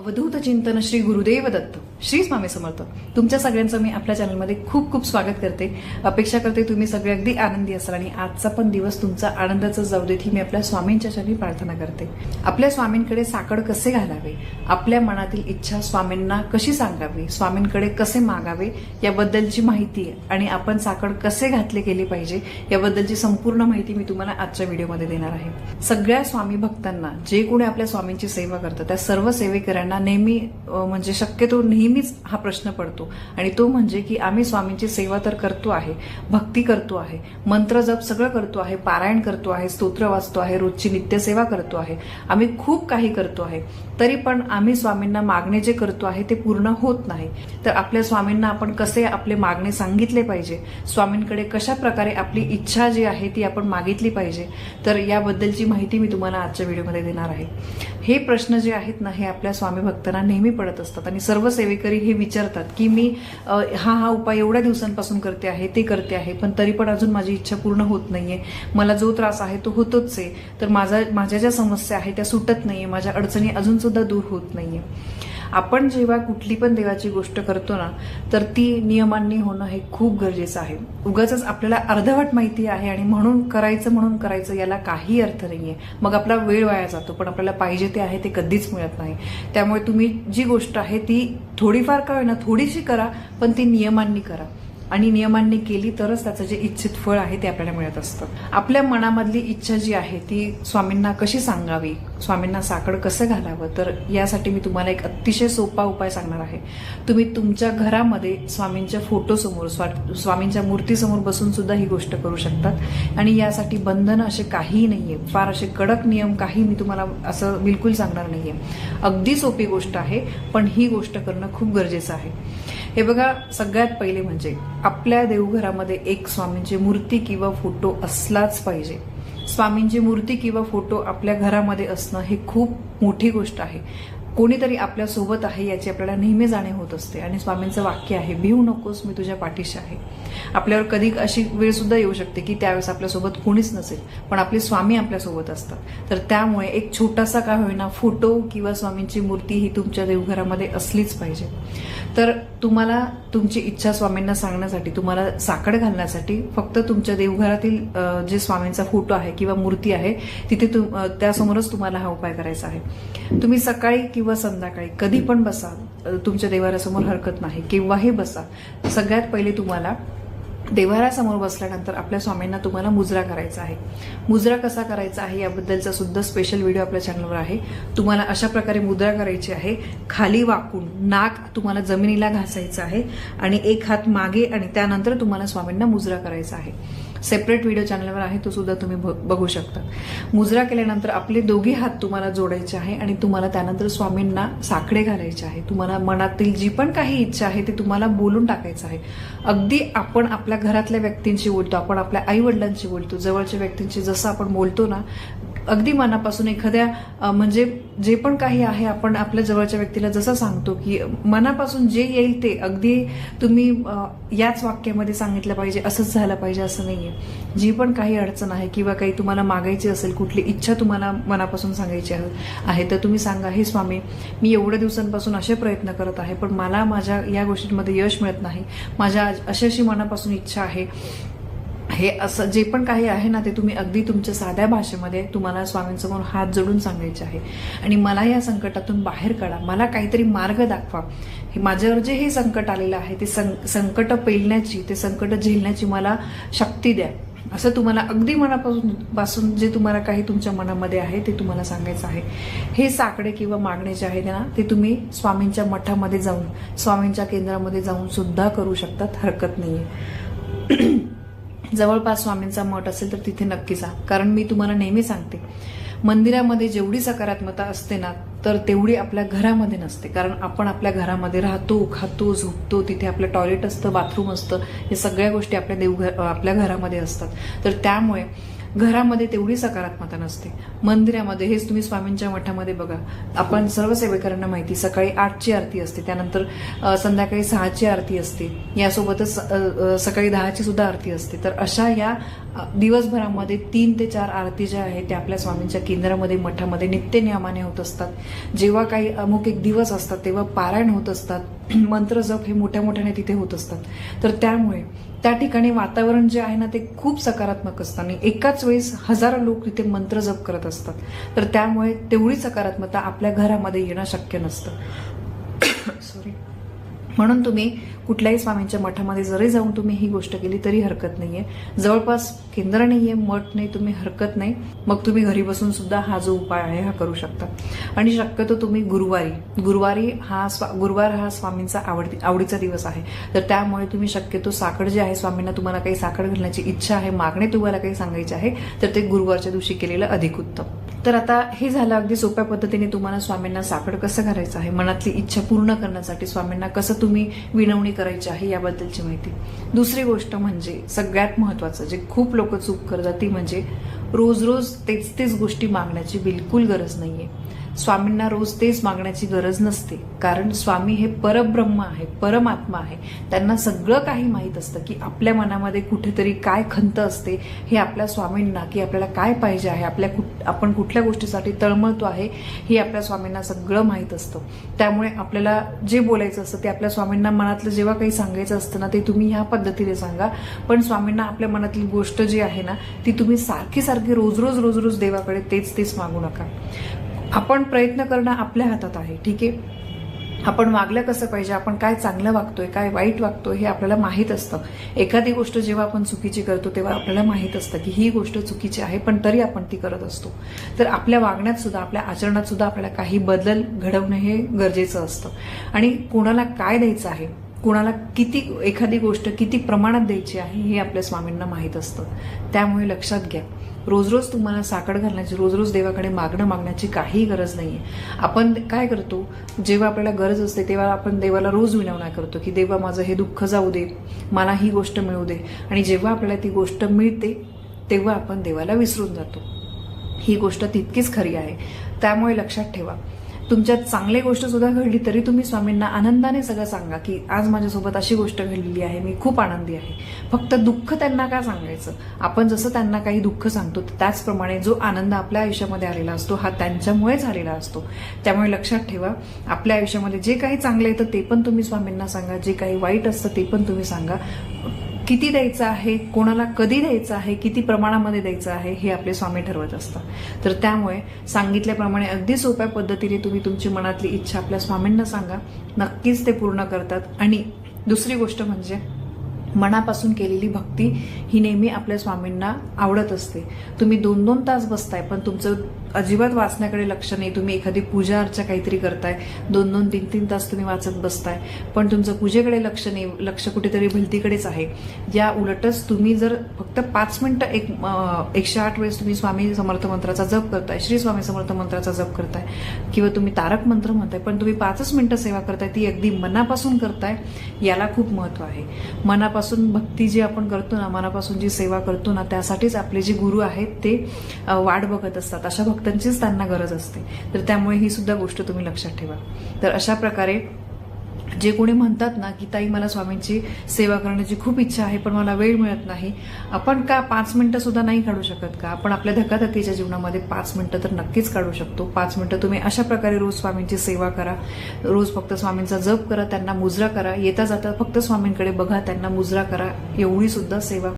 अवधूत चिंतन श्री गुरुदेव दत्त. श्री स्वामी समर्थ. तुमच्या सगळ्यांचं मी आपल्या चॅनलमध्ये खूप खूप स्वागत करते. अपेक्षा करते तुम्ही सगळे अगदी आनंदी असाल आणि आजचा पण दिवस तुमचा आनंदाचा जाऊ देत ही मी आपल्या स्वामींच्या चरणी प्रार्थना करते. आपल्या स्वामींकडे साकड कसे घालावे? आपल्या मनातील इच्छा स्वामींना कशी सांगावी? स्वामींकडे कसे मागावे? याबद्दलची माहिती आहे आणि आपण साकड कसे घातले गेले पाहिजे? याबद्दलची संपूर्ण माहिती मी तुम्हाला आजच्या व्हिडिओमध्ये देणार आहे. सगळ्या स्वामी भक्तांना जे कोणी आपल्या स्वामींची सेवा करतात त्या सर्व सेवेकऱ्यांना नेहमी म्हणजे शक्यतो नेहमीच हा प्रश्न पडतो. आणि तो म्हणजे की आम्ही स्वामींची सेवा तर करतो आहे भक्ती करतो आहे मंत्र जप सगळं करतो आहे पारायण करतो आहे स्तोत्र वाचतो आहे रोजची नित्यसेवा करतो आहे. आम्ही खूप काही करतो आहे. तरी पण आम्ही स्वामींना मागणे जे करतो आहे ते पूर्ण होत नाही. तर आपल्या स्वामींना आपण कसे आपले मागणे सांगितले पाहिजे? स्वामींकडे कशा प्रकारे आपली इच्छा जी आहे ती आपण मागितली पाहिजे? तर याबद्दलची माहिती मी तुम्हाला आजच्या व्हिडिओमध्ये देणार आहे. हे प्रश्न जे आहेत ना हे आपल्या स्वामी भक्तांना नेहमी पडत असतात आणि सर्व सेवेकरी हे विचारतात की मी हा हा उपाय एवढ्या दिवसांपासून करते आहे ते करते आहे पण तरी पण अजून माझी इच्छा पूर्ण होत नाहीये. मला जो त्रास आहे तो होतोच आहे. तर माझा माझ्या ज्या समस्या आहेत त्या सुटत नाहीये. माझ्या अडचणी अजून सुद्धा दूर होत नाहीये. आपण जेव्हा कुठली पण देवाची गोष्ट करतो ना तर ती नियमांनी होणं हे खूप गरजेचं आहे. उगाच आपल्याला अर्धवट माहिती आहे आणि म्हणून करायचं म्हणून करायचं याला काही अर्थ नाहीये. मग आपला वेळ वाया जातो पण आपल्याला पाहिजे ते आहे ते कधीच मिळत नाही. त्यामुळे तुम्ही जी गोष्ट आहे ती थोडीफार का होईना थोडीशी करा पण ती नियमांनी करा. आणि नियमांनी केली तरच त्याचं जे इच्छित फळ आहे ते आपल्याला मिळत असतं. आपल्या मनामधली इच्छा जी आहे ती स्वामींना कशी सांगावी? स्वामींना साकड कसं घालावं? तर यासाठी मी तुम्हाला एक अतिशय सोपा उपाय सांगणार आहे. तुम्ही तुमच्या घरामध्ये स्वामींच्या फोटोसमोर स्वा- स्वामींच्या मूर्तीसमोर बसून सुद्धा ही गोष्ट करू शकतात. आणि यासाठी बंधन असे काहीही नाहीये. फार असे कडक नियम काही मी तुम्हाला असं बिलकुल सांगणार नाहीये. अगदी सोपी गोष्ट आहे पण ही गोष्ट करणं खूप गरजेचं आहे. हे बघा सगळ्यात पहिले म्हणजे आपल्या देवघरामध्ये एक स्वामींची मूर्ती किंवा फोटो असलाच पाहिजे. स्वामींची मूर्ती किंवा फोटो आपल्या घरामध्ये असणं हे खूप मोठी गोष्ट आहे. कोणीतरी आपल्यासोबत आहे याची आपल्याला नेहमी जाणीव होत असते. आणि स्वामींचं वाक्य आहे भिवू नकोस मी तुझ्या पाठीशी आहे. आपल्यावर कधी अशी वेळ सुद्धा येऊ शकते की त्यावेळेस आपल्यासोबत कोणीच नसेल पण आपले स्वामी आपल्यासोबत असतात. तर त्यामुळे एक छोटासा काय होईना फोटो किंवा स्वामींची मूर्ती ही तुमच्या देवघरामध्ये असलीच पाहिजे. तर तुम्हाला तुमची इच्छा स्वामींना सांगण्यासाठी तुम्हाला साकड घालण्यासाठी फक्त तुमच्या देवघरातील जे स्वामींचा फोटो आहे किंवा मूर्ती आहे तिथे तुम- त्यासमोरच तुम्हाला हा उपाय करायचा आहे. तुम्ही सकाळी किंवा संध्याकाळी कधी पण बसा. तुमच्या देवाऱ्यासमोर हरकत नाही. केव्हाही बसा. सगळ्यात पहिले तुम्हाला देवाऱ्यासमोर बसल्यानंतर आपल्या स्वामींना तुम्हाला मुजरा करायचा आहे. मुजरा कसा करायचा आहे याबद्दलचा सुद्धा स्पेशल व्हिडिओ आपल्या चॅनलवर आहे. तुम्हाला अशा प्रकारे मुद्रा करायची आहे. खाली वाकून नाक तुम्हाला जमिनीला घासायचं आहे आणि एक हात मागे आणि त्यानंतर तुम्हाला स्वामींना मुजरा करायचा आहे. सेपरेट व्हिडिओ चॅनलवर आहे तो सुद्धा तुम्ही बघू शकता. मुजरा केल्यानंतर आपले दोघे हात तुम्हाला जोडायचे आहे आणि तुम्हाला त्यानंतर स्वामींना साकडे घालायचे आहे. तुम्हाला मनातील जी पण काही इच्छा आहे ती तुम्हाला बोलून टाकायचं आहे. अगदी आपण आपल्या घरातल्या व्यक्तींशी बोलतो आपण आपल्या आईवडिलांशी बोलतो जवळच्या व्यक्तींशी जसं आपण बोलतो ना अगदी मनापासून एखाद्या म्हणजे जे पण काही आहे आपण आपल्या जवळच्या व्यक्तीला जसं सांगतो की मनापासून जे येईल ते अगदी तुम्ही याच वाक्यामध्ये सांगितलं पाहिजे असंच झालं पाहिजे असं नाहीये. जी पण काही अडचण आहे किंवा काही तुम्हाला मागायची असेल कुठली इच्छा तुम्हाला मनापासून सांगायची आहे तर तुम्ही सांगा हे स्वामी मी एवढ्या दिवसांपासून असे प्रयत्न करत आहे पण मला माझ्या या गोष्टींमध्ये यश मिळत नाही. माझ्या अशी अशी मनापासून इच्छा आहे हे असं जे पण काही आहे ना ते तुम्ही अगदी तुमच्या साध्या भाषेमध्ये तुम्हाला स्वामींसमोर हात जोडून सांगायचे आहे. आणि मला या संकटातून बाहेर काढा. मला काहीतरी मार्ग दाखवा. हे माझ्यावर जे हे संकट आलेलं आहे ते सं- संकट पेलण्याची ते संकट झेलण्याची मला शक्ती द्या. असं तुम्हाला अगदी मनापासून पासून जे तुम्हाला काही तुमच्या मनामध्ये आहे ते तुम्हाला सांगायचं आहे. हे साकडे किंवा मागणे जे आहे ना ते तुम्ही स्वामींच्या मठामध्ये जाऊन स्वामींच्या केंद्रामध्ये जाऊन सुद्धा करू शकतात. हरकत नाहीये. जवळपास स्वामींचा मठ असेल तर तिथे नक्की जा. कारण मी तुम्हाला नेहमी सांगते मंदिरामध्ये जेवढी सकारात्मकता असते ना तर तेवढी आपल्या घरामध्ये नसते. कारण आपण आपल्या घरामध्ये राहतो खातो झोपतो तिथे आपलं टॉयलेट असतं बाथरूम असतं हे सगळ्या गोष्टी आपल्या देवघर आपल्या घरामध्ये असतात. तर त्यामुळे घरामध्ये तेवढी सकारात्मकता नसते. मंदिरामध्ये हेच तुम्ही स्वामींच्या मठामध्ये बघा. आपण सर्व सेवेकरांना माहिती सकाळी आठची आरती असते त्यानंतर संध्याकाळी सहाची आरती असते. यासोबतच सकाळी दहाची सुद्धा आरती असते. तर अशा या दिवसभरामध्ये तीन ते चार आरती ज्या आहेत त्या आपल्या स्वामींच्या केंद्रामध्ये मठामध्ये नित्यनियमाने होत असतात. जेव्हा काही अमुक एक दिवस असतात तेव्हा पारायण होत असतात. मंत्र जप हे मोठ्या मोठ्याने तिथे होत असतात. तर त्यामुळे त्या ठिकाणी वातावरण जे आहे ना ते खूप सकारात्मक असतं. आणि एकाच वेळेस हजारो लोक तिथे मंत्र जप करत असतात. तर त्यामुळे तेवढी सकारात्मकता आपल्या घरामध्ये येणं शक्य नसतं. सॉरी म्हणून तुम्ही कुठल्याही स्वामींच्या मठामध्ये जरी जाऊन तुम्ही ही गोष्ट केली तरी हरकत नाहीये. जवळपास केंद्र नाहीये मठ नाही तुम्ही हरकत नाही. मग तुम्ही घरी बसून सुद्धा हा जो उपाय आहे हा करू शकता. आणि शक्यतो तुम्ही गुरुवारी गुरुवारी हा स्वा गुरुवार हा स्वामींचा आवडती आवडीचा दिवस आहे. तर त्यामुळे तुम्ही शक्यतो साखर जे आहे स्वामींना तुम्हाला काही साखर घालण्याची इच्छा आहे मागणे तुम्हाला काही सांगायचे आहे तर ते गुरुवारच्या दिवशी केलेलं अधिक उत्तम. तर आता हे झालं अगदी सोप्या पद्धतीने तुम्हाला स्वामींना साखर कसं करायचं आहे मनातली इच्छा पूर्ण करण्यासाठी स्वामींना कसं तुम्ही विनवणी करायची आहे याबद्दलची माहिती. दुसरी गोष्ट म्हणजे सगळ्यात महत्वाचं जे खूप लोक चूक करतात ती म्हणजे रोज रोज तेच तेच गोष्टी मागण्याची बिलकुल गरज नाही आहे स्वामींना रोज तेच मागण्याची गरज नसते. कारण स्वामी हे परब्रह्म आहे परमात्मा आहे. त्यांना सगळं काही माहीत असतं की आपल्या मनामध्ये कुठेतरी काय खंत असते हे आपल्या स्वामींना की आपल्याला काय पाहिजे आहे आपल्या कुठ आपण कुठल्या गोष्टीसाठी तळमळतो आहे हे आपल्या स्वामींना सगळं माहीत असतं. त्यामुळे आपल्याला जे बोलायचं असतं ते आपल्या स्वामींना मनातलं जेव्हा काही सांगायचं असतं ना ते तुम्ही ह्या पद्धतीने सांगा. पण स्वामींना आपल्या मनातली गोष्ट जी आहे ना ती तुम्ही सारखी सारखी रोज रोज रोज रोज देवाकडे तेच तेच मागू नका. आपण प्रयत्न करणं आपल्या हातात आहे ठीक आहे? आपण वागलं कसं पाहिजे आपण काय चांगलं वागतोय काय वाईट वागतोय हे आपल्याला माहीत असतं. एखादी गोष्ट जेव्हा आपण चुकीची करतो तेव्हा आपल्याला माहीत असतं की ही गोष्ट चुकीची आहे पण तरी आपण ती करत असतो. तर आपल्या वागण्यात सुद्धा आपल्या आचरणात सुद्धा आपल्याला काही बदल घडवणं हे गरजेचं असतं. आणि कोणाला काय द्यायचं आहे कुणाला किती एखादी गोष्ट किती प्रमाणात द्यायची आहे हे आपल्या स्वामींना माहीत असतं. त्यामुळे लक्षात घ्या. रोज रोज तुम्हाला साखर घालण्याची रोज रोज देवाकडे मागणं मागण्याची काही गरज नाही आहे आपण काय करतो? जेव्हा आपल्याला गरज असते तेव्हा आपण देवाला रोज विनवणा करतो की देवा माझं हे दुःख जाऊ दे. मला ही गोष्ट मिळू दे. आणि जेव्हा आपल्याला ती गोष्ट मिळते तेव्हा आपण देवाला विसरून जातो. ही गोष्ट तितकीच खरी आहे. त्यामुळे लक्षात ठेवा. तुमच्यात चांगली गोष्ट सुद्धा घडली तरी तुम्ही स्वामींना आनंदाने सगळं सांगा की आज माझ्यासोबत अशी गोष्ट घडलेली आहे मी खूप आनंदी आहे. फक्त दुःख त्यांना का सांगायचं? आपण जसं त्यांना काही दुःख सांगतो त्याचप्रमाणे जो आनंद आपल्या आयुष्यामध्ये आलेला असतो हा त्यांच्यामुळे झालेला असतो. त्यामुळे लक्षात ठेवा आपल्या आयुष्यामध्ये जे काही चांगलं येतं ते पण तुम्ही स्वामींना सांगा जे काही वाईट असतं ते पण तुम्ही सांगा. किती द्यायचं आहे कोणाला कधी द्यायचं आहे किती प्रमाणामध्ये द्यायचं आहे हे आपले स्वामी ठरवत असतात. तर त्यामुळे सांगितल्याप्रमाणे अगदी सोप्या पद्धतीने तुम्ही तुमची मनातली इच्छा आपल्या स्वामींना सांगा. नक्कीच ते पूर्ण करतात. आणि दुसरी गोष्ट म्हणजे मनापासून केलेली भक्ती ही नेहमी आपल्या स्वामींना आवडत असते. तुम्ही दोन दोन तास बसताय पण तुमचं अजिबात वाचण्याकडे लक्ष नाही. तुम्ही एखादी पूजा अर्चा काहीतरी करताय. दोन दोन तीन तीन तास तुम्ही वाचत बसताय. पण तुमचं पूजेकडे लक्ष नाही. लक्ष कुठेतरी भलतीकडेच आहे. या उलटच तुम्ही जर फक्त पाच मिनिटं एक एकशे आठ वेळेस तुम्ही स्वामी समर्थ मंत्राचा जप करताय श्री स्वामी समर्थ मंत्राचा जप करताय किंवा तुम्ही तारक मंत्र म्हणताय पण तुम्ही पाचच मिनिटं सेवा करताय ती अगदी मनापासून करताय याला खूप महत्त्व आहे. मनापासून भक्ती जी आपण करतो ना मनापासून जी सेवा करतो ना त्यासाठीच आपले जे गुरु आहेत ते वाट बघत असतात. अशा भक्तांचीच त्यांना गरज असते. तर त्यामुळे ही सुद्धा गोष्ट तुम्ही लक्षात ठेवा. तर अशा प्रकारे जे कोणी म्हणतात ना की ताई मला स्वामींची सेवा करण्याची खूप इच्छा आहे पण मला वेळ मिळत नाही. आपण का पाच मिनटं सुद्धा नाही काढू शकत का? आपण आपल्या धकाधकीच्या जीवनामध्ये पाच मिनटं तर नक्कीच काढू शकतो. पाच मिनटं तुम्ही अशा प्रकारे रोज स्वामींची सेवा करा. रोज फक्त स्वामींचा जप करा त्यांना मुजरा करा. येता जाता फक्त स्वामींकडे बघा त्यांना मुजरा करा. एवढी सुद्धा सेवा